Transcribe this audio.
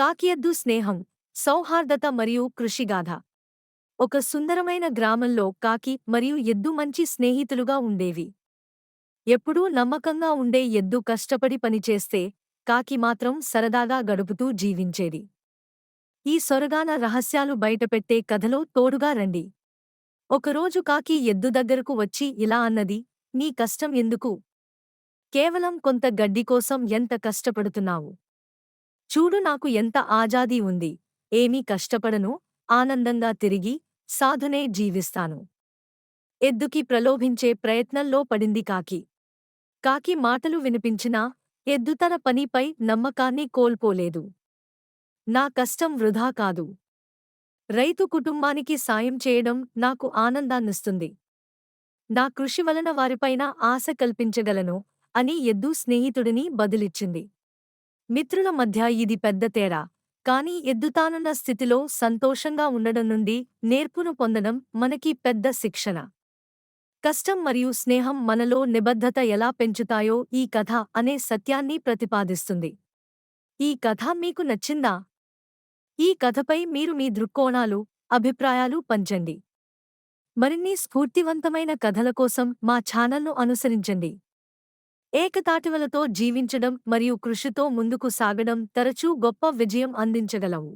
కాకియద్దు స్నేహం సౌహార్దత మరియు కృషిగాథ. ఒక సుందరమైన గ్రామంలో కాకి మరియు ఎద్దు మంచి స్నేహితులుగా ఉండేవి. ఎప్పుడూ నమ్మకంగా ఉండే ఎద్దు కష్టపడి పనిచేస్తే కాకి మాత్రం సరదాగా గడుపుతూ జీవించేది. ఈ సొరగాన రహస్యాలు బయటపెట్టే కథలో తోడుగా రండి. ఒకరోజు కాకి ఎద్దు దగ్గరకు వచ్చి ఇలా అన్నది నీ కష్టం ఎందుకు? కేవలం కొంత గడ్డి కోసం ఎంత కష్టపడుతున్నావు? చూడు నాకు ఎంత ఆజాదీ ఉంది. ఏమీ కష్టపడను ఆనందంగా తిరిగి సాధునే జీవిస్తాను. ఎద్దుకి ప్రలోభించే ప్రయత్నంలో పడింది కాకి. కాకి మాటలు వినిపించినా ఎద్దు తన పనిపై నమ్మకాన్ని కోల్పోలేదు. నా కష్టం వృధా కాదు. రైతు కుటుంబానికి సాయం చేయడం నాకు ఆనందాన్నిస్తుంది. నా కృషి వలన వారిపైన ఆశ కల్పించగలను అని ఎద్దు స్నేహితుడిని బదిలిచ్చింది. మిత్రుల మధ్య ఇది పెద్ద తేడా. కాని ఎద్దుతానున్న స్థితిలో సంతోషంగా ఉండడం నుండి నేర్పును పొందడం మనకి పెద్ద శిక్షణ. కష్టం మరియు స్నేహం మనలో నిబద్ధత ఎలా పెంచుతాయో ఈ కథ అనే సత్యాన్ని ప్రతిపాదిస్తుంది. ఈ కథ మీకు నచ్చిందా? ఈ కథపై మీరు మీ దృక్కోణాలు అభిప్రాయాలు పంచండి. మరిన్ని స్ఫూర్తివంతమైన కథల కోసం మా ఛానల్ను అనుసరించండి. ఏకతాటివలతో జీవించడం మరియు కృషితో ముందుకు సాగడం తరచూ గొప్ప విజయం అందించగలవు.